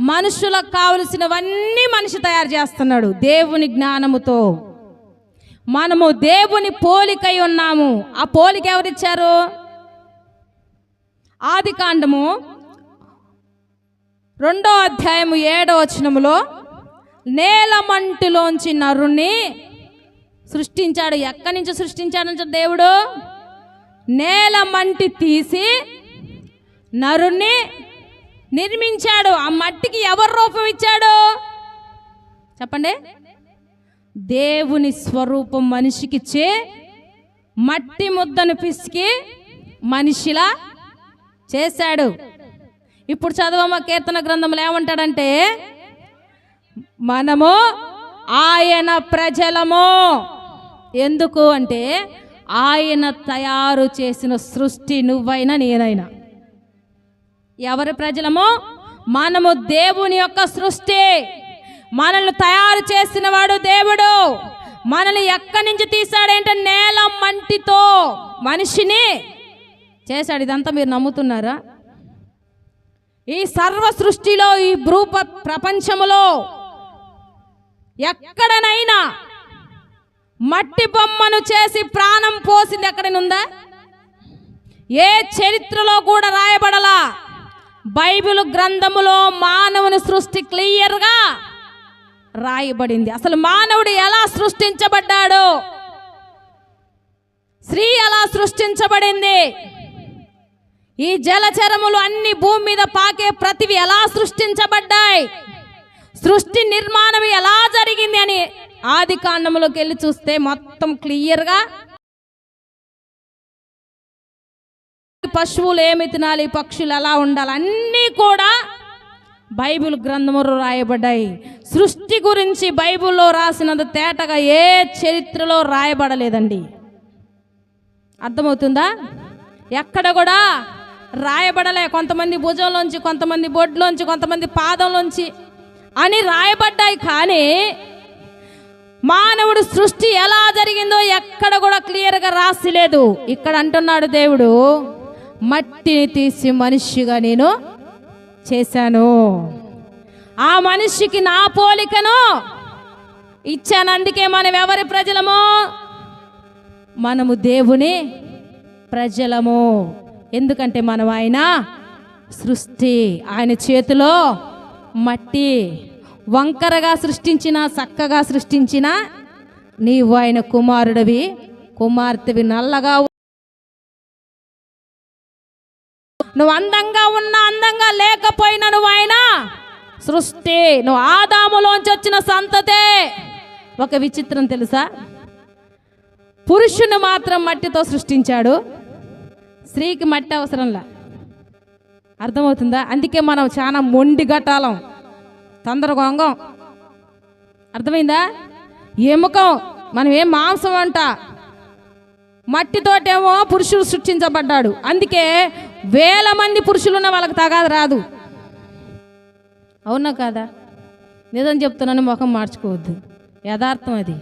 మనుషులకు కావలసినవన్నీ మనిషి తయారు చేస్తున్నాడు దేవుని జ్ఞానముతో. మనము దేవుని పోలికై ఉన్నాము. ఆ పోలిక ఎవరిచ్చారు? ఆది కాండము రెండో అధ్యాయము ఏడో వచనములో నేలమంటిలోంచి నరుణ్ణి సృష్టించాడు. ఎక్కడి నుంచి సృష్టించాడంట దేవుడు? నేలమంటి తీసి నరుణ్ణి నిర్మించాడు. ఆ మట్టికి ఎవరు రూపం ఇచ్చాడు? చెప్పండి. దేవుని స్వరూపం మనిషికిచ్చే మట్టి ముద్దను పిసికి మనిషిలా చేశాడు. ఇప్పుడు చదవమ్మ కీర్తన గ్రంథంలో ఏమంటాడంటే మనము ఆయన ప్రజలము. ఎందుకు అంటే ఆయన తయారు చేసిన సృష్టి నువ్వైనా నేనైనా. ఎవరి ప్రజలమో? మనము దేవుని యొక్క సృష్టి. మనల్ని తయారు చేసిన వాడు దేవుడు. మనల్ని ఎక్కడి నుంచి తీసాడంటే నేల మంటితో మనిషిని చేశాడు. ఇదంతా మీరు నమ్ముతున్నారా? ఈ సర్వ సృష్టిలో ఈ భ్రూ ప్రపంచములో ఎక్కడనైనా మట్టి బొమ్మను చేసి ప్రాణం పోసింది ఎక్కడనుందా ఏ చరిత్రలో కూడా రాయబడలా? బైబిల్ గ్రంథములో మానవుని సృష్టి క్లియర్గా రాయబడింది. అసలు మానవుడు ఎలా సృష్టించబడ్డాడు? స్త్రీ ఎలా సృష్టించబడింది? ఈ జలచరములు అన్ని భూమి మీద పాకే ప్రతివి ఎలా సృష్టించబడ్డాయి? సృష్టి నిర్మాణం ఎలా జరిగింది అని ఆది కాండములోకి వెళ్ళి చూస్తే మొత్తం క్లియర్గా పశువులు ఏమి తినాలి పక్షులు ఎలా ఉండాలి అన్నీ కూడా బైబిల్ గ్రంథములు రాయబడ్డాయి. సృష్టి గురించి బైబిల్లో రాసినంత తేటగా ఏ చరిత్రలో రాయబడలేదండి. అర్థమవుతుందా? ఎక్కడ కూడా రాయబడలే. కొంతమంది భుజంలోంచి కొంతమంది బొడ్లోంచి కొంతమంది పాదంలోంచి అని రాయబడ్డాయి కానీ మానవుడు సృష్టి ఎలా జరిగిందో ఎక్కడ కూడా క్లియర్గా రాసి లేదు ఇక్కడ అంటున్నాడు దేవుడు మట్టిని తీసి మనిషిగా నేను చేశాను. ఆ మనిషికి నా పోలికను ఇచ్చాను. అందుకే మనం ఎవరి ప్రజలము? మనము దేవుని ప్రజలము. ఎందుకంటే మనం ఆయన సృష్టి. ఆయన చేతిలో మట్టి. వంకరగా సృష్టించిన చక్కగా సృష్టించిన నీవు ఆయన కుమారుడివి కుమార్తెవి నల్లగా నువ్వు అందంగా ఉన్నా అందంగా లేకపోయినా నువ్వు ఆయన సృష్టి. నువ్వు ఆదాములోంచి వచ్చిన సంతతే. ఒక విచిత్రం తెలుసా? పురుషుని మాత్రం మట్టితో సృష్టించాడు. స్త్రీకి మట్టి అవసరంలా. అర్థమవుతుందా? అందుకే మనం చాలా మొండి గట్టాలం తొందరగొంగం అర్థమైందా? ఎముకం మనం ఏం మాంసం అంట? మట్టితోటేమో పురుషుడు సృష్టించబడ్డాడు. అందుకే వేల మంది పురుషులున్న వాళ్ళకి తగాదు రాదు. అవునా కాదా? నిజం చెప్తున్నాను ముఖం మార్చుకోవద్దు. యథార్థం అది.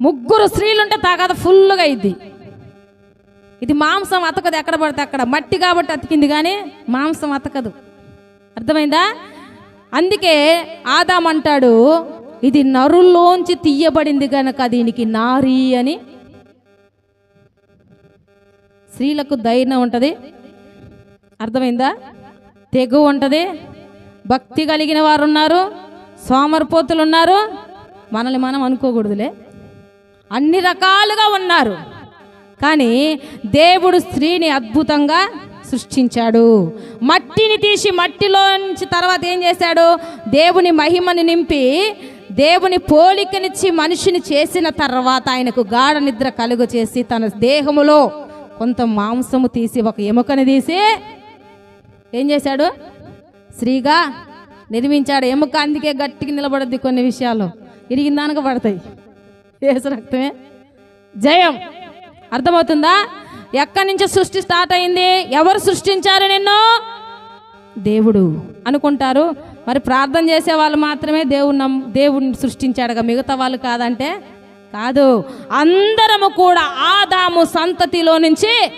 ముగ్గురు స్త్రీలుంటే తగాద ఫుల్గా అయింది ఇది మాంసం అతకదు ఎక్కడ పడితే అక్కడ. మట్టి కాబట్టి అతికింది కానీ మాంసం అతకదు. అర్థమైందా? అందుకే ఆదామంటాడు ఇది నరుల్లోంచి తీయబడింది కనుక దీనికి నారీ అని స్త్రీలకు ధైర్యం ఉంటుంది. అర్థమైందా? తెగు ఉంటుంది. భక్తి కలిగిన వారు ఉన్నారు సోమరిపోతులు ఉన్నారు మనల్ని మనం అనుకోకూడదులే. అన్ని రకాలుగా ఉన్నారు. కానీ దేవుడు స్త్రీని అద్భుతంగా సృష్టించాడు. మట్టిని తీసి మట్టిలోంచి తర్వాత ఏం చేశాడు? దేవుని మహిమని నింపి దేవుని పోలికనిచ్చి మనిషిని చేసిన తర్వాత ఆయనకు గాఢ నిద్ర కలుగు చేసి తన దేహములో కొంత మాంసము తీసి ఒక ఎముకని తీసి ఏం చేశాడు? శ్రీగా నిర్మించాడు. ఎముక అందుకే గట్టిగా నిలబడద్ది కొన్ని విషయాలు. ఇరిగిన దానికి పడతాయి. ఏసు రక్తమే. జయం. అర్థమవుతుందా? ఎక్కడి నుంచి సృష్టి స్టార్ట్ అయింది? ఎవరు సృష్టించారు నిన్ను? దేవుడు అనుకుంటారు. మరి ప్రార్థన చేసే వాళ్ళు మాత్రమే దేవుడు నమ్ దేవుడిని సృష్టించాడుగా. మిగతా వాళ్ళు కాదంటే కాదు. అందరము కూడా ఆదాము సంతతిలో నుంచి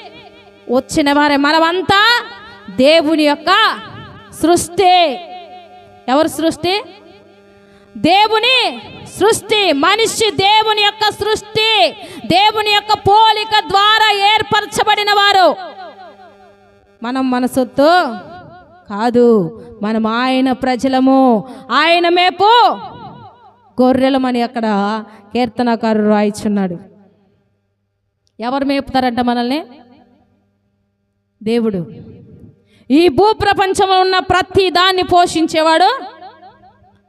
వచ్చిన వారే మనమంతా దేవుని యొక్క సృష్టి. ఎవరు సృష్టి? దేవుని సృష్టి మనిషి దేవుని యొక్క సృష్టి దేవుని యొక్క పోలిక ద్వారా ఏర్పరచబడిన వారు. మనం మన సొత్తు కాదు. మనం ఆయన ప్రజలము. ఆయన మేపు గొర్రెలమని అక్కడ కీర్తనకారుడు రాయిచున్నాడు. ఎవరు మేపుతారంట మనల్ని? దేవుడు. ఈ భూప్రపంచంలో ఉన్న ప్రతి దాన్ని పోషించేవాడు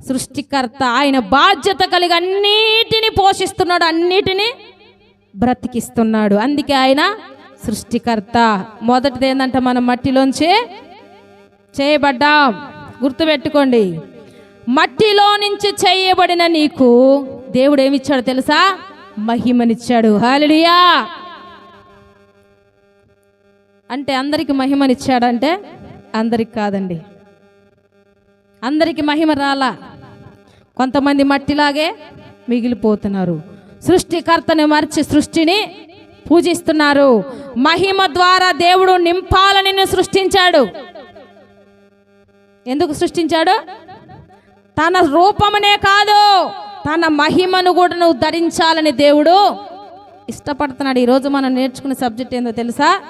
సృష్టికర్త. ఆయన బాధ్యత కలిగి అన్నిటిని పోషిస్తున్నాడు అన్నిటిని బ్రతికిస్తున్నాడు. అందుకే ఆయన సృష్టికర్త. మొదటిది ఏంటంటే మనం మట్టిలోంచి చేయబడ్డాం. గుర్తుపెట్టుకోండి. మట్టిలో నుంచి చేయబడిన నీకు దేవుడు ఏమిచ్చాడు తెలుసా? మహిమనిచ్చాడు. హాలిడియా అంటే అందరికి మహిమనిచ్చాడంటే అందరికి కాదండి. అందరికి మహిమ రాలా. కొంతమంది మట్టిలాగే మిగిలిపోతున్నారు. సృష్టికర్తను మర్చి సృష్టిని పూజిస్తున్నారు. మహిమ ద్వారా దేవుడు నింపాలని సృష్టించాడు. ఎందుకు సృష్టించాడు? తన రూపమునే కాదు తన మహిమను కూడా నువ్వు ధరించాలని దేవుడు ఇష్టపడుతున్నాడు. ఈరోజు మనం నేర్చుకునే సబ్జెక్ట్ ఏందో తెలుసా?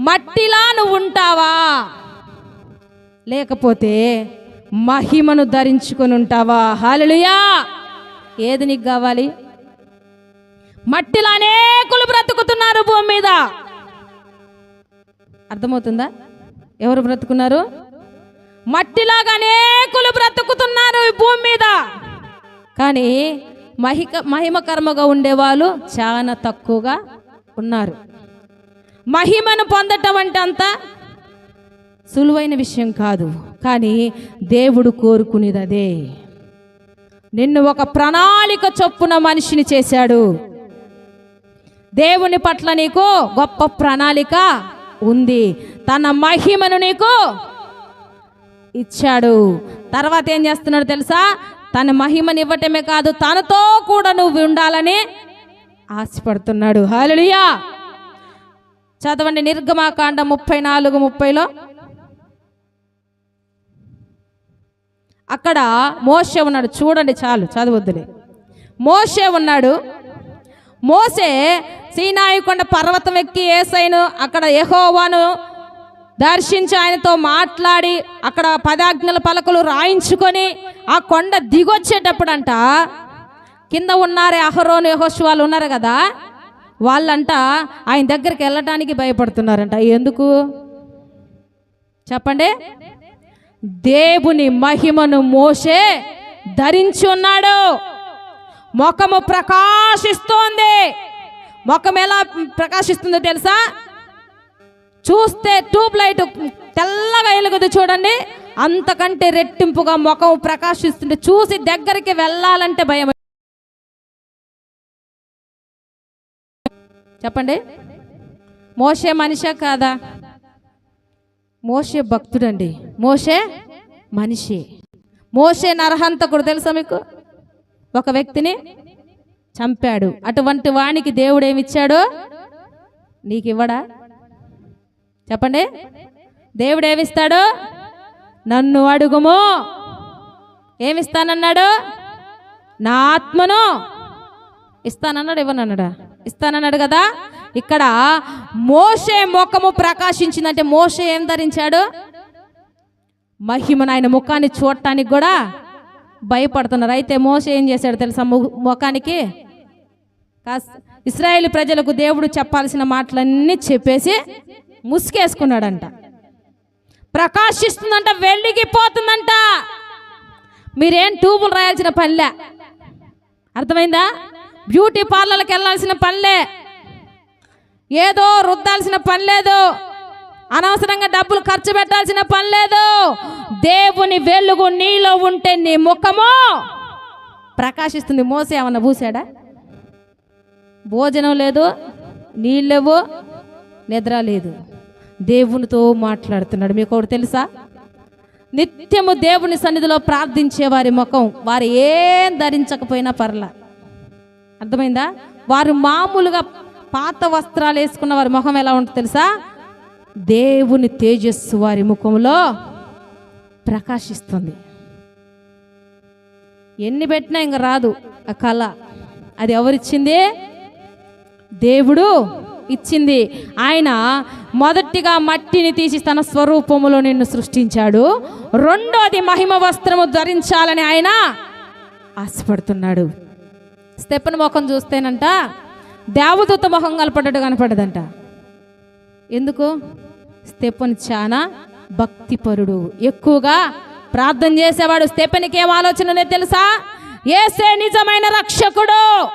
మట్టిలా నువ్వు ఉంటావా? లేకపోతే మహిమను ధరించుకొని ఉంటావా? హాలలుయా ఏది నీకు కావాలి? మట్టిలో అనేకులు బ్రతుకుతున్నారు భూమి మీద. అర్థమవుతుందా? ఎవరు బ్రతుకున్నారు? మట్టిలాగా అనేకులు బ్రతుకుతున్నారు ఈ భూమి మీద. కానీ మహిక మహిమకర్మగా ఉండేవాళ్ళు చాలా తక్కువగా ఉన్నారు. మహిమను పొందటం అంటే అంత సులువైన విషయం కాదు. కానీ దేవుడు కోరుకునేది అదే. నిన్ను ఒక ప్రణాళిక చొప్పున మనిషిని చేశాడు. దేవుని పట్ల నీకు గొప్ప ప్రణాళిక ఉంది. తన మహిమను నీకు ఇచ్చాడు. తర్వాత ఏం చేస్తున్నాడు తెలుసా? తన మహిమని ఇవ్వటమే కాదు తనతో కూడా నువ్వు ఉండాలని ఆశపడుతున్నాడు. హాలలుయా చదవండి నిర్గమాకాండ ముప్పై నాలుగు ముప్పైలో. అక్కడ మోసే ఉన్నాడు. చూడండి చాలు చదవద్దులే. మోసే ఉన్నాడు. మోసే సీనాయికొండ పర్వతం ఎక్కి ఏసైను అక్కడ యెహోవాను దర్శించి ఆయనతో మాట్లాడి అక్కడ పదాజ్ఞల పలకలు రాయించుకొని ఆ కొండ దిగొచ్చేటప్పుడంట కింద ఉన్నారే అహరోను వాళ్ళు ఉన్నారు కదా వాళ్ళంట ఆయన దగ్గరికి వెళ్ళటానికి భయపడుతున్నారంట. ఎందుకు? చెప్పండి. దేవుని మహిమను మోసే ధరించి ఉన్నాడు. ముఖము ప్రకాశిస్తోంది. ముఖం ఎలా ప్రకాశిస్తుందో తెలుసా? చూస్తే ట్యూబ్ లైట్ తెల్లగా వెలుగుది చూడండి. అంతకంటే రెట్టింపుగా ముఖం ప్రకాశిస్తుంటే చూసి దగ్గరికి వెళ్ళాలంటే భయం. చెప్పండి. మోసే మనిషే కాదా? మోసే భక్తుడండి. మోసే మనిషి. మోసే నరహంతకుడు తెలుసా మీకు? ఒక వ్యక్తిని చంపాడు. అటువంటి వానికి దేవుడు ఏమిచ్చాడు నీకు ఇవ్వడా? చెప్పండి. దేవుడు ఏమిస్తాడు నన్ను అడుగుము. ఏమిస్తానన్నాడు? నా ఆత్మను. ఇస్తానన్నాడు ఇవ్వనన్నాడా ఇస్తానన్నాడు కదా. ఇక్కడ మోసే ముఖము ప్రకాశించిందంటే మోసే ఏం ధరించాడు? మహిమను ఆయన ముఖాన్ని చూడటానికి కూడా భయపడుతున్నారు. అయితే మోస ఏం చేశాడు తెలుసా ము- ముఖానికి? కాస్ ఇస్రాయేల్ ప్రజలకు దేవుడు చెప్పాల్సిన మాటలన్నీ చెప్పేసి ముసుగేసుకున్నాడంట. ప్రకాశిస్తుందంట వెలిగిపోతుందంట. మీరేం ట్యూబులు రాయాల్సిన పనిలే? అర్థమైందా? బ్యూటీ పార్లర్కి వెళ్ళాల్సిన పనిలే? ఏదో రుద్దాల్సిన పని లేదు అనవసరంగా డబ్బులు ఖర్చు పెట్టాల్సిన పని లేదు దేవుని వెలుగు నీలో ఉంటే నీ ముఖము? ప్రకాశిస్తుంది. మోసే ఏమన్నా పూసాడా? భోజనం లేదు నీళ్ళేవు నిద్ర లేదు. దేవునితో మాట్లాడుతున్నాడు. మీకు ఒకటి తెలుసా? నిత్యము దేవుని సన్నిధిలో ప్రార్థించే వారి ముఖం వారు ఏం ధరించకపోయినా పర్ల. అర్థమైందా? వారు మామూలుగా పాత వస్త్రాలు వేసుకున్న వారి ముఖం ఎలా ఉంటుంది తెలుసా? దేవుని తేజస్సు వారి ముఖంలో ప్రకాశిస్తుంది. ఎన్ని పెట్టినా ఇంక రాదు ఆ కళ. అది ఎవరిచ్చింది? దేవుడు ఇచ్చింది. ఆయన మొదటిగా మట్టిని తీసి తన స్వరూపములో నిన్ను సృష్టించాడు. రెండోది మహిమ వస్త్రము ధరించాలని ఆయన ఆశపడుతున్నాడు. స్టెప్పన్ ముఖం చూస్తేనంట దేవదూత ముఖం కలపడ్డట్టు కనపడదంట ఎందుకు? స్టెప్పన్ చాలా భక్తిపరుడు. ఎక్కువగా ప్రార్థన చేసేవాడు స్టెప్పనికి ఏం ఆలోచన తెలుసా? ఏసే నిజమైన రక్షకుడు.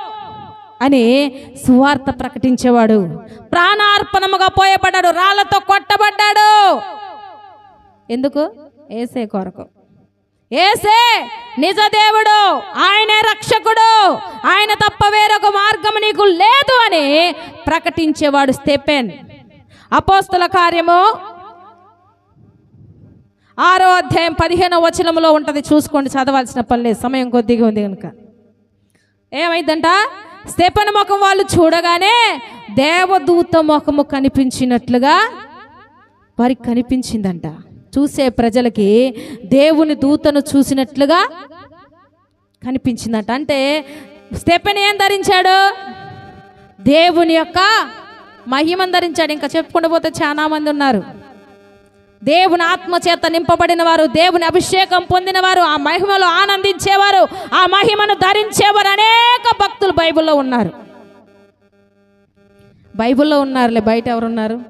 అని సువార్త ప్రకటించేవాడు. ప్రాణార్పణముగా పోయబడ్డాడు. రాళ్ళతో కొట్టబడ్డాడు. ఎందుకు? ఏసే కొరకు. ఏసే నిజ దేవుడు ఆయనే రక్షకుడు. ఆయన తప్ప వేరొక మార్గం నీకు లేదు అని ప్రకటించేవాడు స్టెపెన్ అపోస్తుల కార్యము ఆరో అధ్యాయం పదిహేనో వచనంలో ఉంటుంది. చూసుకోండి చదవాల్సిన పని లేదు సమయం కొద్దిగా ఉంది కనుక. ఏమైందంట? స్టెపన్ ముఖం వాళ్ళు చూడగానే దేవదూత ముఖము కనిపించినట్లుగా వారికి కనిపించిందంట. చూసే ప్రజలకి దేవుని దూతను చూసినట్లుగా కనిపించిందంట. అంటే స్టెపెన్ ఏం ధరించాడు? దేవుని యొక్క మహిమను ధరించాడు. ఇంకా చెప్పుకుండా పోతే చాలా మంది ఉన్నారు. దేవుని ఆత్మ చేత నింపబడిన వారు దేవుని అభిషేకం పొందిన వారు ఆ మహిమలో ఆనందించేవారు ఆ మహిమను ధరించేవారు అనేక భక్తులు బైబిల్లో ఉన్నారు. బైబిల్లో ఉన్నారులే బయట ఎవరున్నారు?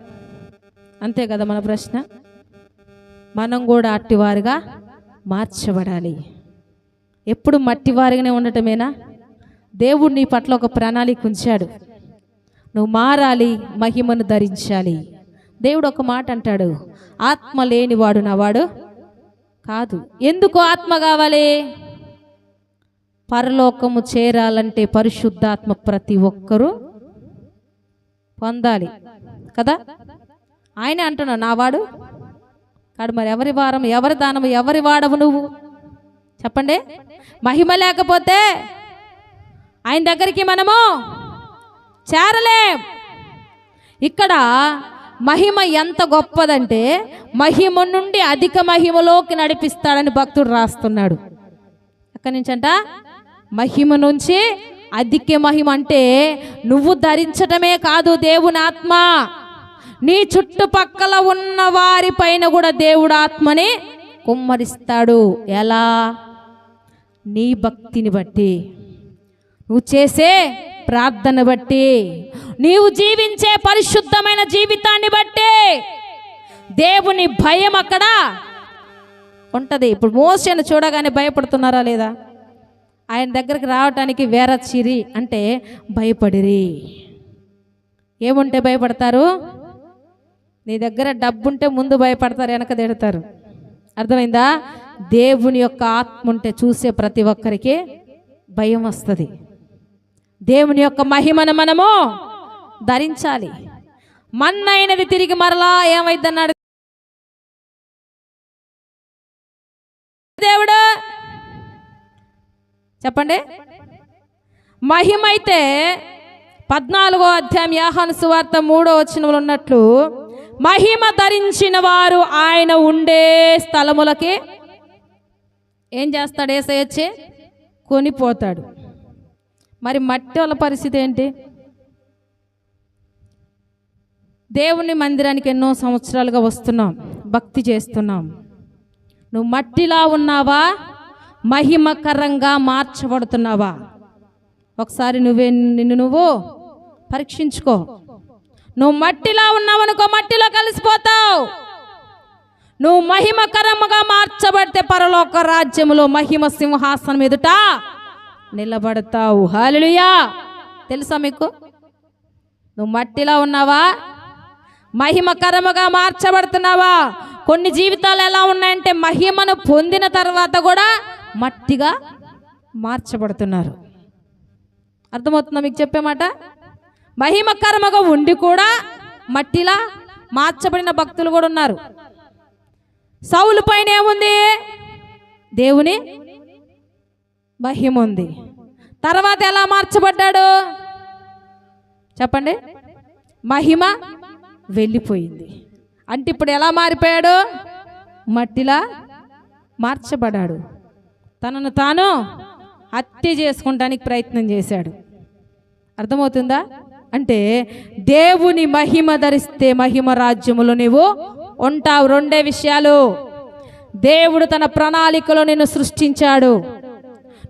అంతే కదా మన ప్రశ్న? మనం కూడా అట్టివారుగా మార్చబడాలి. ఎప్పుడు మట్టివారిగానే ఉండటమేనా? దేవుడు నీ పట్ల ఒక ప్రణాళిక ఉంచాడు. నువ్వు మారాలి మహిమను ధరించాలి. దేవుడు ఒక మాట అంటాడు ఆత్మ లేనివాడు నావాడు కాదు. ఎందుకు ఆత్మ కావాలి? పరలోకము చేరాలంటే పరిశుద్ధాత్మ ప్రతి ఒక్కరూ పొందాలి కదా? ఆయనే అంటున్నావు నావాడు కాడు మరి ఎవరి వారం ఎవరి దానం ఎవరి వాడవు నువ్వు? చెప్పండి. మహిమ లేకపోతే ఆయన దగ్గరికి మనము చేరలేం. ఇక్కడ మహిమ ఎంత గొప్పదంటే మహిమ నుండి అధిక మహిమలోకి నడిపిస్తాడని భక్తుడు రాస్తున్నాడు. అక్కడి నుంచి అంట మహిమ నుంచి అధిక మహిమ అంటే నువ్వు ధరించటమే కాదు దేవుని ఆత్మ. నీ చుట్టుపక్కల ఉన్న వారి పైన కూడా దేవుడు ఆత్మని కుమ్మరిస్తాడు. ఎలా? నీ భక్తిని బట్టి. నువ్వు చేసే ప్రార్థన బట్టి. నీవు జీవించే పరిశుద్ధమైన జీవితాన్ని బట్టే దేవుని భయం అక్కడ ఉంటుంది. ఇప్పుడు మోసను చూడగానే భయపడుతున్నారా లేదా? ఆయన దగ్గరికి రావటానికి వేర చిరి అంటే భయపడిరి. ఏముంటే భయపడతారు? నీ దగ్గర డబ్బుంటే ముందు భయపడతారు వెనక తిడతారు. అర్థమైందా? దేవుని యొక్క ఆత్మ ఉంటే చూసే ప్రతి ఒక్కరికి భయం వస్తుంది. దేవుని యొక్క మహిమను మనము ధరించాలి. మన్నైనది తిరిగి మరలా ఏమైందన్నాడు? దేవుడు! చెప్పండి. మహిమైతే పద్నాలుగో అధ్యాయం యాహాను సువార్త మూడో వచనంలో ఉన్నట్లు మహిమ ధరించిన వారు ఆయన ఉండే స్థలములకి ఏం చేస్తాడు? ఏసయ్యొచ్చి కొనిపోతాడు. మరి మట్టి వాళ్ళ పరిస్థితి ఏంటి? దేవుని మందిరానికి ఎన్నో సంవత్సరాలుగా వస్తున్నాం భక్తి చేస్తున్నాం. నువ్వు మట్టిలా ఉన్నావా? మహిమకరంగా మార్చబడుతున్నావా? ఒకసారి నువ్వే నిన్ను నువ్వు పరీక్షించుకో. నువ్వు మట్టిలా ఉన్నావనుకో మట్టిలో కలిసిపోతావు. నువ్వు మహిమకరముగా మార్చబడితే పరలోక రాజ్యములో మహిమ సింహాసనం ఎదుట నిలబడతావు. హాలెలూయా తెలుసా మీకు? నువ్వు మట్టిలా ఉన్నావా? మహిమకరముగా మార్చబడుతున్నావా? కొన్ని జీవితాలు ఎలా ఉన్నాయంటే మహిమను పొందిన తర్వాత కూడా మట్టిగా మార్చబడుతున్నారు. అర్థమవుతుందా మీకు చెప్పే మాట? మహిమకరముగా ఉండి కూడా మట్టిలా మార్చబడిన భక్తులు కూడా ఉన్నారు. సౌలు పైన ఏముంది? దేవుని మహిమ ఉంది తర్వాత ఎలా మార్చబడ్డాడు? చెప్పండి. మహిమ వెళ్ళిపోయింది. అంటే ఇప్పుడు ఎలా మారిపోయాడు? మట్టిలా మార్చబడాడు తనను తాను హత్య చేసుకుంటానికి ప్రయత్నం చేశాడు. అర్థమవుతుందా? అంటే దేవుని మహిమ ధరిస్తే మహిమ రాజ్యములో నువ్వు ఉంటావు. రెండే విషయాలు. దేవుడు తన ప్రణాళికలో నిన్ను సృష్టించాడు.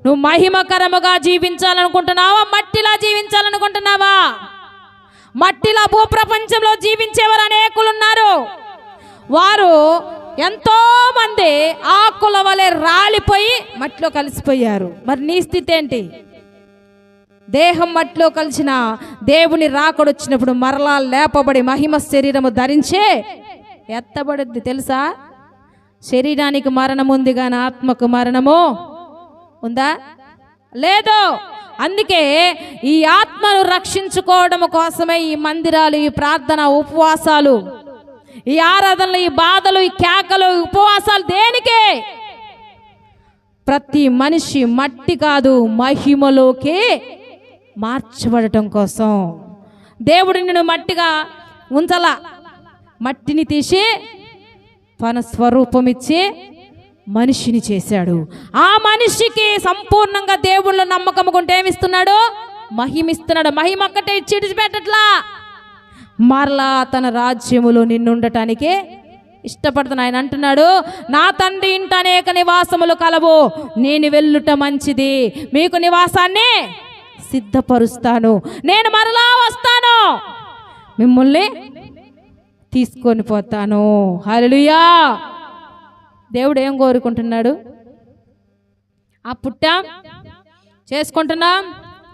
నువ్వు మహిమకరముగా జీవించాలనుకుంటున్నావా? మట్టిలా జీవించాలనుకుంటున్నావా? మట్టిలా భూప్రపంచంలో జీవించేవారు అనేకులు ఉన్నారు వారు ఎంతో మంది ఆకుల వలె రాలిపోయి మట్టిలో కలిసిపోయారు. మరి నీ స్థితి ఏంటి? దేహం మట్టిలో కలిసిన దేవుని రాకడొచ్చినప్పుడు మరలా లేపబడి మహిమ శరీరము ధరించే ఎత్తబడుద్ది తెలుసా? శరీరానికి మరణం ఉంది కానీ ఆత్మకు మరణము ఉందా? లేదు. అందుకే ఈ ఆత్మను రక్షించుకోవడం కోసమే ఈ మందిరాలు ఈ ప్రార్థన ఉపవాసాలు. ఈ ఆరాధనలు ఈ బాధలు ఈ కేకలు ఉపవాసాలు దేనికే? ప్రతి మనిషి మట్టి కాదు మహిమలోకి మార్చబడటం కోసం. దేవుడు నిన్ను మట్టిగా ఉంచలా? మట్టిని తీసి తన స్వరూపం ఇచ్చి మనిషిని చేశాడు. ఆ మనిషికి సంపూర్ణంగా దేవుళ్ళ నమ్మకం కొంటే ఏమిస్తున్నాడు? మహిమిస్తున్నాడు. మహిమ ఒక్కటే ఇచ్చి మరలా తన రాజ్యములో నిన్నుండటానికి ఇష్టపడుతున్న. ఆయన అంటున్నాడు నా తండ్రి ఇంట అనేక నివాసములు కలవు. నేను వెళ్ళుట మంచిది. మీకు నివాసాన్ని సిద్ధపరుస్తాను. నేను మరలా వస్తాను. మిమ్మల్ని తీసుకొని పోతాను. హల్లెలూయా. దేవుడు ఏం కోరుకుంటున్నాడు? ఆ పుట్టాం? చేసుకుంటున్నాం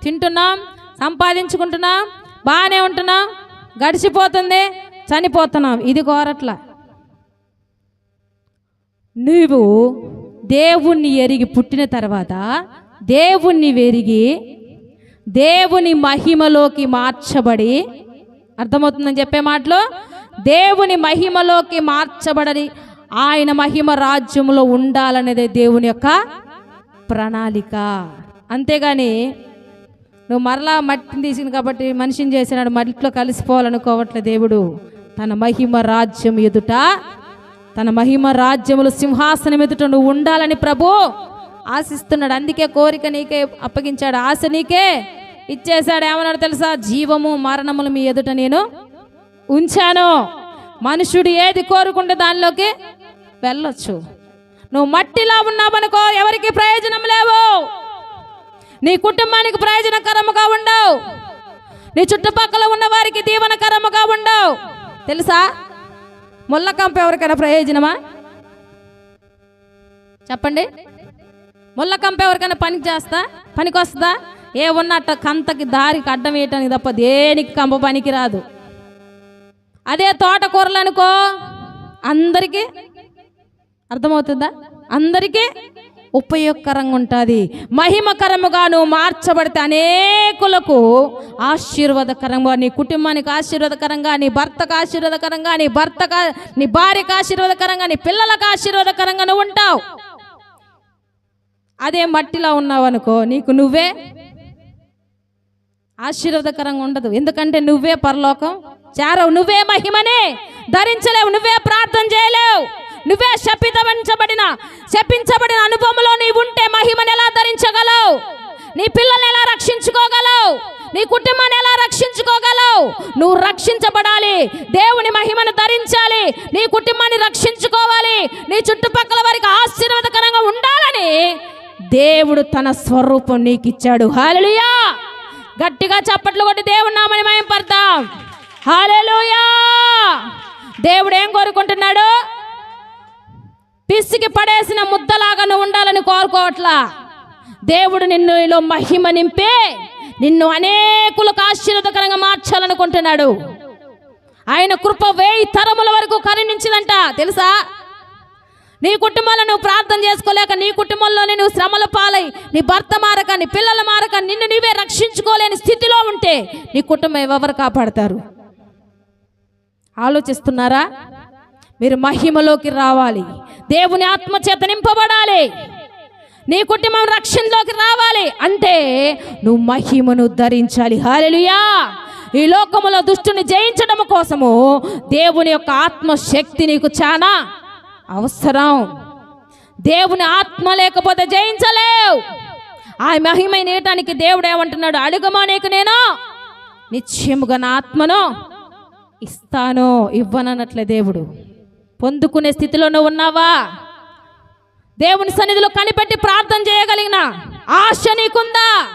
తింటున్నాం సంపాదించుకుంటున్నాం బాగానే ఉంటున్నాం గడిచిపోతుంది చనిపోతున్నాం. ఇది కోరట్లా. నువ్వు దేవుణ్ణి ఎరిగి పుట్టిన తర్వాత దేవుణ్ణి వెరిగి దేవుని మహిమలోకి మార్చబడి అర్థమవుతుందని చెప్పే మాటలో దేవుని మహిమలోకి మార్చబడని ఆయన మహిమ రాజ్యంలో ఉండాలనేదే దేవుని యొక్క ప్రణాళిక. అంతేగాని నువ్వు మరలా మట్టిని తీసింది కాబట్టి మనిషిని చేసినాడు మట్టిలో కలిసిపోవాలనుకోవట్లే దేవుడు. తన మహిమ రాజ్యం ఎదుట తన మహిమ రాజ్యములు సింహాసనం ఎదుట నువ్వు ఉండాలని ప్రభు ఆశిస్తున్నాడు. అందుకే కోరిక నీకే అప్పగించాడు. ఆశ నీకే ఇచ్చేశాడు. ఏమన్నాడు తెలుసా? జీవము మరణములు మీ ఎదుట నేను ఉంచాను. మనుషుడు ఏది కోరుకుంటే దానిలోకి వెళ్ళొచ్చు. నువ్వు మట్టిలా ఉన్నావనుకో ఎవరికి ప్రయోజనం లేవు. నీ కుటుంబానికి ప్రయోజనకరముగా ఉండవు. నీ చుట్టుపక్కల ఉన్న వారికి దీవనకరముగా ఉండవు. తెలుసా? ముళ్ళకంప ఎవరికైనా ప్రయోజనమా? చెప్పండి. ముళ్ళకంప ఎవరికైనా పని చేస్తా? పనికి వస్తుందా? ఏ ఉన్నట్ట కంతకి దారికి అడ్డం వేయటానికి తప్ప దేనికి కంప పనికి రాదు అదే తోటకూరలు అనుకో అందరికీ అర్థమవుతుందా? అందరికీ ఉపయోగకరంగా ఉంటుంది మహిమకరముగాను మార్చబడితే అనేకులకు ఆశీర్వాదకరంగా నీ కుటుంబానికి ఆశీర్వాదకరంగా నీ భర్తకు ఆశీర్వాదకరంగా నీ భర్తకు నీ భార్యకు ఆశీర్వాదకరంగా నీ పిల్లలకు ఆశీర్వాదకరంగా నువ్వు ఉంటావు. అదే మట్టిలో ఉన్నావు అనుకో నీకు నువ్వే ఆశీర్వాదకరంగా ఉండదు. ఎందుకంటే నువ్వే పరలోకం చేరవు. నువ్వే మహిమనే ధరించలేవు. నువ్వే ప్రార్థన చేయలేవు. నువ్వే శపితమించబడిన శపించబడిన అనుభవంలో నీవు ఉంటే మహిమను ఎలా ధరించగలవు? నీ పిల్లల్ని ఎలా రక్షించుకోగలవు? నీ కుటుంబాన్ని ఎలా రక్షించుకోగలవు? నువ్వు రక్షించబడాలి. దేవుని మహిమను ధరించాలి. నీ కుటుంబాన్ని రక్షించుకోవాలి. నీ చుట్టుపక్కల వారికి ఆశీర్వాదకరంగా ఉండాలని దేవుడు తన స్వరూపం నీకు ఇచ్చాడు హాలెలుయా గట్టిగా చప్పట్లు కొట్టి దేవుడు నామని మయం పడతాం హాలెలుయా దేవుడు ఏం కోరుకుంటున్నాడు? పిసికి పడేసిన ముద్దలాగా నువ్వు ఉండాలని కోరుకోవట్లా? దేవుడు నిన్ను ఇలా మహిమ నింపే నిన్ను అనేకులకు ఆశీర్వదకరంగా మార్చాలనుకుంటున్నాడు. ఆయన కృప వేయి తరముల వరకు కరుణించిందంట తెలుసా? నీ కుటుంబంలో నువ్వు ప్రార్థన చేసుకోలేక నీ కుటుంబంలోనే నువ్వు శ్రమల పాలై నీ భర్త మారక నీ పిల్లల మారక నిన్ను నీవే రక్షించుకోలేని స్థితిలో ఉంటే నీ కుటుంబం ఎవరు కాపాడతారు? ఆలోచిస్తున్నారా? మీరు మహిమలోకి రావాలి. దేవుని ఆత్మ చేత నింపబడాలి. నీ కుటుంబం రక్షణలోకి రావాలి. అంటే నువ్వు మహిమను ధరించాలి. హాలెలుయా ఈ లోకములో దుష్టుని జయించడం కోసము దేవుని యొక్క ఆత్మశక్తి నీకు చాలా అవసరం. దేవుని ఆత్మ లేకపోతే జయించలేవు. ఆ మహిమ నేయటానికి దేవుడు ఏమంటున్నాడు? అడుగుమా నీకు నేను? నిశ్చయముగా నా ఆత్మను ఇస్తాను. ఇవ్వనన్నట్లే దేవుడు. పొందుకునే స్థితిలో నువ్వు ఉన్నావా? దేవుని సన్నిధిలో కనిపెట్టి ప్రార్థన చేయగలిగిన ఆశ నీకుందా?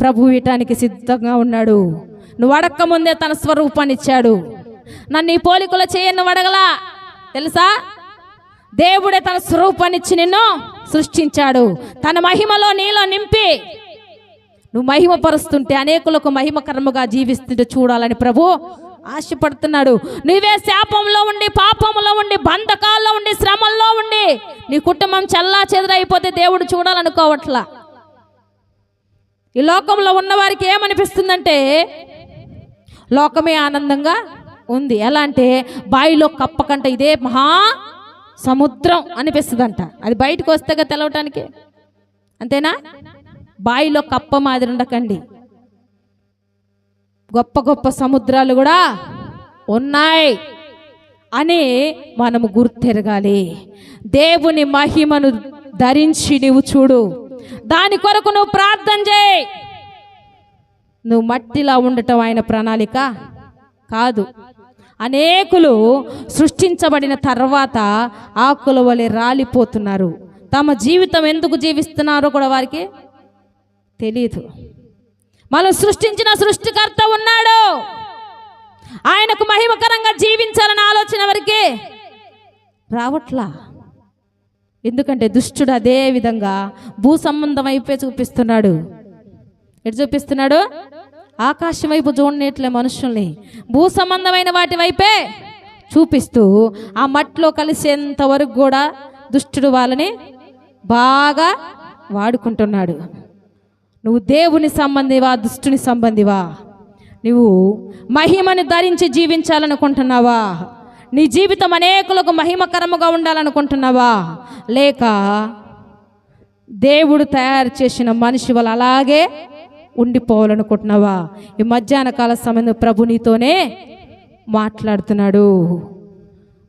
ప్రభు వీటానికి సిద్ధంగా ఉన్నాడు. నువ్వు అడక్క ముందే తన స్వరూపాన్ని ఇచ్చాడు. నన్ను ఈ పోలికలో చేయను అడగలా? తెలుసా? దేవుడే తన స్వరూపాన్ని ఇచ్చి నిన్ను సృష్టించాడు. తన మహిమలో నీలో నింపి నువ్వు మహిమపరుస్తుంటే అనేకులకు మహిమకరముగా జీవిస్తుంటే చూడాలని ప్రభు ఆశపడుతున్నాడు. నువ్వే శాపంలో ఉండి పాపంలో ఉండి బంధకాల్లో ఉండి శ్రమంలో ఉండి నీ కుటుంబం చల్లా చెదరైపోతే దేవుడు చూడాలనుకోవట్లా? ఈ లోకంలో ఉన్నవారికి ఏమనిపిస్తుందంటే లోకమే ఆనందంగా ఉంది. ఎలా అంటే బావిలో కప్ప కంట ఇదే మహా సముద్రం అనిపిస్తుందంట. అది బయటకు వస్తేగా తెలవటానికి. అంతేనా? బావిలో కప్ప మాదిరి ఉండకండి. గొప్ప గొప్ప సముద్రాలు కూడా ఉన్నాయి అని మనము గుర్తెరగాలి. దేవుని మహిమను ధరించి నీవు చూడు. దాని కొరకు నువ్వు ప్రార్థన చేయి. నువ్వు మట్టిలా ఉండటం ఆయన ప్రణాళిక కాదు. అనేకులు సృష్టించబడిన తర్వాత ఆకుల వలె రాలిపోతున్నారు. తమ జీవితం ఎందుకు జీవిస్తున్నారో కూడా వారికి తెలియదు మనం సృష్టించిన సృష్టికర్త ఉన్నాడు. ఆయనకు మహిమకరంగా జీవించాలని ఆలోచన వరకే రావట్లా? ఎందుకంటే దుష్టుడు అదే విధంగా భూ సంబంధం అయిపోయి చూపిస్తున్నాడు. ఎటు చూపిస్తున్నాడు? ఆకాశం వైపు చూడనేట్లే మనుషుల్ని. భూ సంబంధమైన వాటి వైపే చూపిస్తూ ఆ మట్టిలో కలిసేంత వరకు కూడా దుష్టుడు వాళ్ళని బాగా వాడుకుంటున్నాడు. నువ్వు దేవుని సంబంధివా దుష్టుని సంబంధివా నువ్వు మహిమని ధరించి జీవించాలనుకుంటున్నావా? నీ జీవితం అనేకులకు మహిమకరముగా ఉండాలనుకుంటున్నావా? లేక దేవుడు తయారు చేసిన మనిషి వల్ల అలాగే ఉండిపోవాలనుకుంటున్నావా? ఈ మధ్యాహ్న కాల సమయంలో ప్రభు నీతోనే మాట్లాడుతున్నాడు.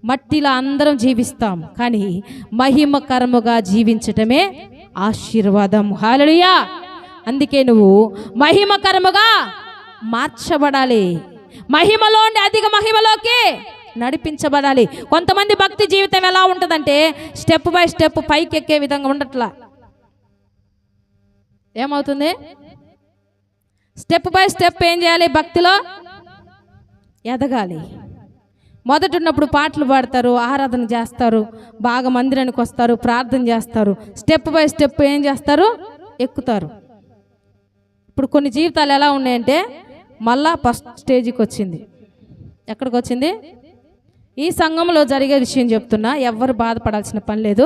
మట్టిలో అందరం జీవిస్తాం కానీ మహిమకరముగా జీవించటమే ఆశీర్వాదం. హాలలుయా అందుకే నువ్వు మహిమకరముగా మార్చబడాలి. మహిమలోండి అధిక మహిమలోకి నడిపించబడాలి. కొంతమంది భక్తి జీవితం ఎలా ఉంటుందంటే స్టెప్ బై స్టెప్ పైకి ఎక్కే విధంగా ఉండట్లా. ఏమవుతుంది? స్టెప్ బై స్టెప్ ఏం చేయాలి భక్తిలో? ఎదగాలి. మొదట ఉన్నప్పుడు పాటలు పాడతారు ఆరాధన చేస్తారు బాగా మందిరానికి వస్తారు ప్రార్థన చేస్తారు. స్టెప్ బై స్టెప్ ఏం చేస్తారు? ఎక్కుతారు. ఇప్పుడు కొన్ని జీవితాలు ఎలా ఉన్నాయంటే మళ్ళా ఫస్ట్ స్టేజ్కి వచ్చింది. ఎక్కడికి వచ్చింది ఈ సంఘంలో జరిగే విషయం చెప్తున్నా ఎవ్వరు బాధపడాల్సిన పని లేదు.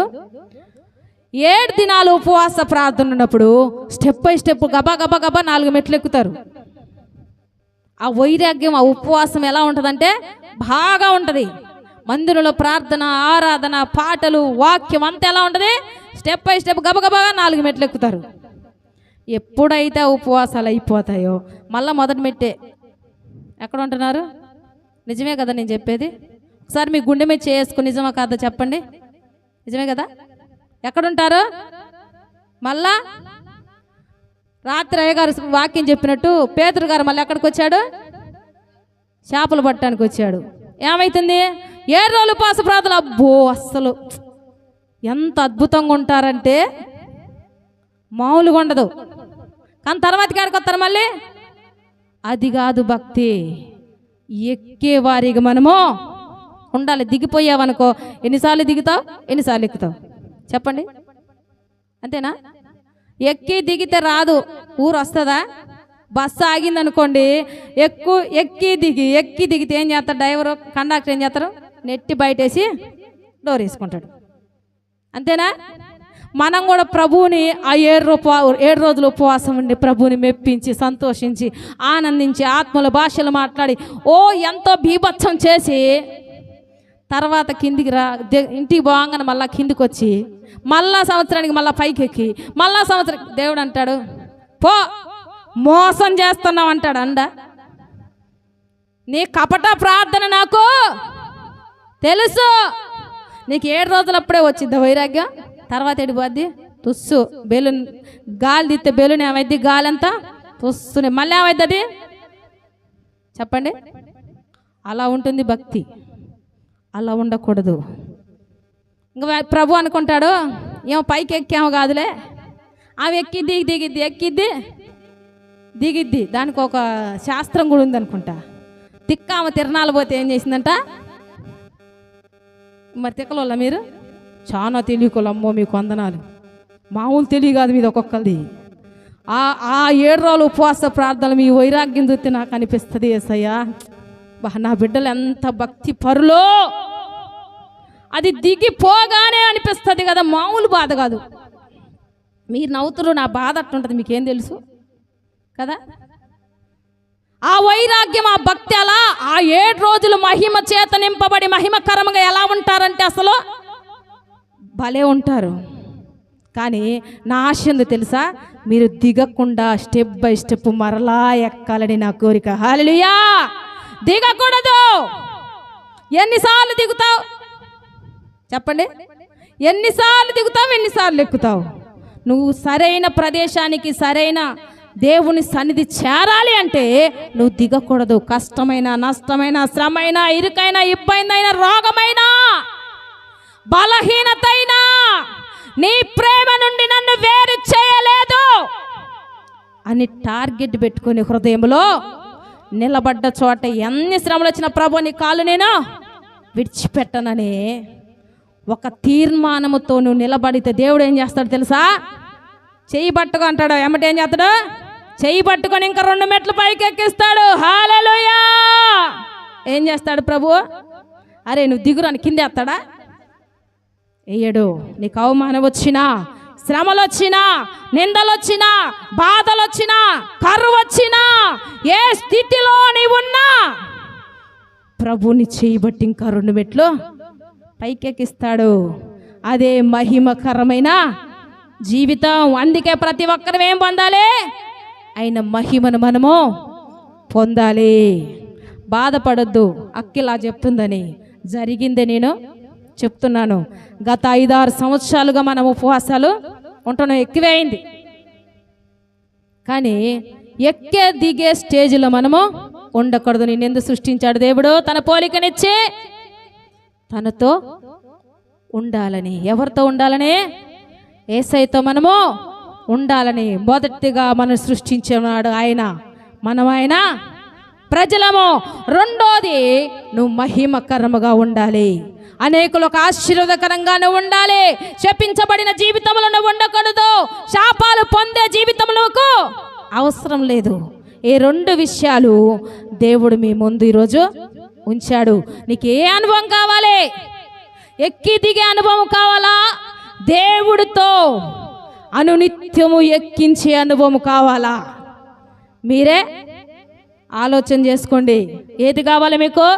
ఏడు దినాలు ఉపవాస ప్రార్థన ఉన్నప్పుడు స్టెప్ బై స్టెప్ గబా గబా గబా నాలుగు మెట్లు ఎక్కుతారు. ఆ వైరాగ్యం ఆ ఉపవాసం ఎలా ఉంటుందంటే బాగా ఉంటుంది. మందిరంలో ప్రార్థన ఆరాధన పాటలు వాక్యం అంతా ఎలా ఉంటుంది? స్టెప్ బై స్టెప్ గబగబాగా నాలుగు మెట్లు ఎక్కుతారు. ఎప్పుడైతే ఉపవాసాలు అయిపోతాయో మళ్ళీ మొదటి మెట్టే. ఎక్కడ ఉంటున్నారు? నిజమే కదా నేను చెప్పేది? ఒకసారి మీ గుండె మీద చేసుకుని నిజమా కాదా చెప్పండి? నిజమే కదా? ఎక్కడుంటారు మళ్ళా రాత్రి అయ్యగారు వాక్యం చెప్పినట్టు పేతురు గారు మళ్ళీ ఎక్కడికి వచ్చాడు? చేపలు పట్టడానికి వచ్చాడు. ఏమవుతుంది ఏ రోజులు పాస ప్రార్థన అబ్బో అస్సలు. ఎంత అద్భుతంగా ఉంటారంటే మామూలుగా ఉండదు. కానీ తర్వాత కాడికి వస్తారు మళ్ళీ? అది కాదు భక్తి. ఎక్కే వారిగా మనము ఉండాలి. దిగిపోయావనుకో ఎన్నిసార్లు దిగుతావు? ఎన్నిసార్లు ఎక్కుతావు? చెప్పండి. అంతేనా? ఎక్కి దిగితే రాదు. ఊరు వస్తుందా? బస్సు ఆగింది అనుకోండి ఎక్కు ఎక్కి దిగి ఎక్కి దిగితే ఏం చేస్తారు? డ్రైవరు కండక్టర్ ఏం చేస్తారు? నెట్టి బయటేసి డోర్ వేసుకుంటాడు. అంతేనా? మనం కూడా ప్రభువుని ఆ ఏడు ఉపవా ఏడు రోజులు ఉపవాసం ఉండి ప్రభువుని మెప్పించి సంతోషించి ఆనందించి ఆత్మల భాషలు మాట్లాడి ఓ ఎంతో బీభత్సం చేసి తర్వాత కిందికి రా ఇంటికి పోగానే మళ్ళీ కిందికి వచ్చి మళ్ళా సంవత్సరానికి మళ్ళీ పైకి ఎక్కి మళ్ళా సంవత్సరం దేవుడు అంటాడు పో మోసం చేస్తున్నావు అంటాడు అండ. నీ కపట ప్రార్థన నాకు తెలుసు. నీకు ఏడు రోజులప్పుడే వచ్చిద్దా వైరాగ్యం? తర్వాత ఎడిపోద్ది తుస్సు. బెలూన్. గాలి తీస్తే బెలూన్ ఏమైద్ది? గాలి అంతా తుస్సునే. మళ్ళీ ఏమైద్ది అది చెప్పండి. అలా ఉంటుంది భక్తి. అలా ఉండకూడదు. ఇంకా ప్రభు అనుకుంటాడు ఏమో పైకి ఎక్కాము కాదులే. ఆమె ఎక్కిద్ది దిగిద్ది. ఎక్కిద్ది దిగిద్ది. దానికి ఒక శాస్త్రం కూడా ఉందనుకుంటా. తిక్కామ తిరణాలు పోతే ఏం చేసిందంట? మరి తిక్కలోళ్ళ మీరు? చాలా తెలియకోళ్ళు అమ్మో మీకు వందనాలు. మామూలు తెలియ కాదు మీద ఒక్కొక్కరిది. ఆ ఆ ఏడు రోజులు ఉపవాస ప్రార్థనలు మీ వైరాగ్యం చూస్తే నాకు అనిపిస్తుంది ఏసయ్యా. బా నా బిడ్డలు ఎంత భక్తి పరులో. అది దిగిపోగానే అనిపిస్తుంది కదా మామూలు బాధ కాదు. మీరు నవ్వుతురు నా బాధ అట్టుంటుంది మీకేం తెలుసు? కదా? ఆ వైరాగ్యం ఆ భక్తి అలా ఆ ఏడు రోజులు మహిమ చేత నింపబడి మహిమకరంగా ఎలా ఉంటారంటే అసలు భలే ఉంటారు. కానీ నా ఆశ తెలుసా? మీరు దిగకుండా స్టెప్ బై స్టెప్ మరలా ఎక్కాలని నా కోరిక. హాలియా దిగకూడదు! ఎన్నిసార్లు దిగుతావు? చెప్పండి. ఎన్నిసార్లు దిగుతావు ఎన్నిసార్లు ఎక్కుతావు? నువ్వు సరైన ప్రదేశానికి సరైన దేవుని సన్నిధి చేరాలి అంటే నువ్వు దిగకూడదు. కష్టమైన నష్టమైన శ్రమైన ఇరుకైనా ఇబ్బంది అయినా రోగమైనా బలహీనత నీ ప్రేమ నుండి నన్ను వేరు చేయలేదు అని టార్గెట్ పెట్టుకుని హృదయంలో నిలబడ్డ చోట ఎన్ని శ్రమలు వచ్చిన ప్రభు నీ కాలు నేను విడిచిపెట్టనని ఒక తీర్మానముతో నువ్వు నిలబడితే దేవుడు ఏం చేస్తాడు తెలుసా? చేయి పట్టుకో అంటాడు. ఎమ్మటి ఏం చేస్తాడు? చెయ్యి పట్టుకొని ఇంకా రెండు మెట్లు పైకి ఎక్కిస్తాడు. హాలలోయా ఏం చేస్తాడు ప్రభు? అరే నువ్వు దిగురాని కింద ఎత్తాడా? వేయడు నీకు అవమానం వచ్చినా శ్రమలు వచ్చినా నిందలు వచ్చినా బాధలు వచ్చినా కరువు వచ్చినా ఏ స్థితిలో నీవున్నా ప్రభుని చేయబట్టి ఇంకా రెండు మెట్లు పైకెక్కిస్తాడు. అదే మహిమకరమైన జీవితం. అందుకే ప్రతి ఒక్కరం ఏం పొందాలి? ఆయన మహిమను మనము పొందాలి. బాధపడద్దు. అక్కిలా చెప్తుందని జరిగింది నేను చెప్తున్నాను. గత ఐదారు సంవత్సరాలుగా మనం ఉపవాసాలు ఉంటున్నాం ఎక్కువే అయింది. కానీ ఎక్కే దిగే స్టేజ్లో మనము ఉండకూడదు. నిన్నెందుకు సృష్టించాడు దేవుడు? తన పోలికనిచ్చి తనతో ఉండాలని ఎవరితో ఉండాలని? ఏసైతో మనము ఉండాలని మొదటిగా మనం సృష్టించినాడు ఆయన. మనం ఆయన ప్రజలము రెండోది నువ్వు మహిమకరముగా ఉండాలి. అనేకులకు ఆశీర్వదకరంగానే ఉండాలి. శపించబడిన జీవితంలో ఉండకూడదు. శాపాలు పొందే జీవితంలోకు అవసరం లేదు. ఈ రెండు విషయాలు దేవుడు మీ ముందు ఈరోజు ఉంచాడు. నీకు ఏ అనుభవం కావాలి? ఎక్కి దిగే అనుభవం కావాలా? దేవుడితో అనునిత్యము ఎక్కించే అనుభవం కావాలా? మీరే ఆలోచన చేసుకోండి. ఏది కావాలి మీకు?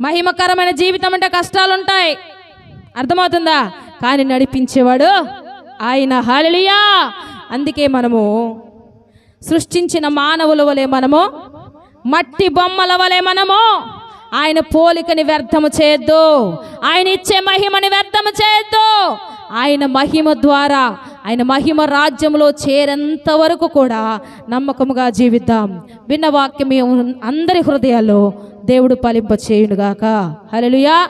మహిమకరమైన జీవితం అంటే కష్టాలు ఉంటాయి అర్థమవుతుందా? కానీ నడిపించేవాడు ఆయన. హాలియా అందుకే మనము సృష్టించిన మానవుల వలె మనము మట్టి బొమ్మల వలె మనము ఆయన పోలికని వ్యర్థము చేయొద్దు. ఆయన ఇచ్చే మహిమని వ్యర్థము చేయొద్దు. ఆయన మహిమ ద్వారా ఆయన మహిమ రాజ్యంలో చేరేంత వరకు కూడా నమ్మకముగా జీవిద్దాం. విన్న వాక్యం అందరి హృదయాల్లో దేవుడు ఫలింప చేయునుగాక హలలుయా